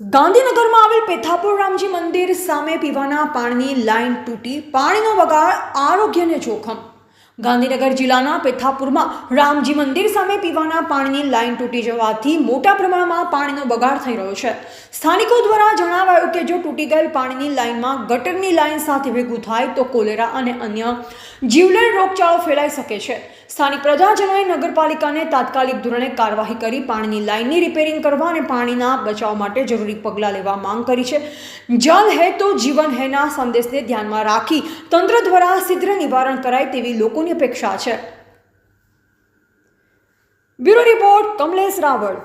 ગાંધીનગરમાં આવેલ પેથાપુર રામજી મંદિર સામે પીવાના પાણીની લાઈન તૂટી પાણીનો બગાડ આરોગ્યને જોખમ. ગાંધીનગર જિલ્લાના પેથાપુરમાં રામજી મંદિર સામે પીવાના પાણીની લાઇન તૂટી જવાથી મોટા પ્રમાણમાં પાણીનો બગાડ થઈ રહ્યો છે. સ્થાનિકો દ્વારા જણાવાયું કે જો તૂટી ગયેલ પાણીની લાઈનમાં ગટરની લાઇન સાથે ભેગું થાય તો કોલેરા અને અન્ય જીવલેણ રોગચાળો ફેલાઈ શકે છે. સ્થાનિક પ્રજાજનોએ નગરપાલિકાને તાત્કાલિક ધોરણે કાર્યવાહી કરી પાણીની લાઇનની રિપેરિંગ કરવા અને પાણીના બચાવ માટે જરૂરી પગલાં લેવા માંગ કરી છે. જલ હે તો જીવન હેના સંદેશને ધ્યાનમાં રાખી તંત્ર દ્વારા શીઘ્ર નિવારણ કરાય તેવી લોકોની અપેક્ષા છે. Bureau report Kamlesh Raval.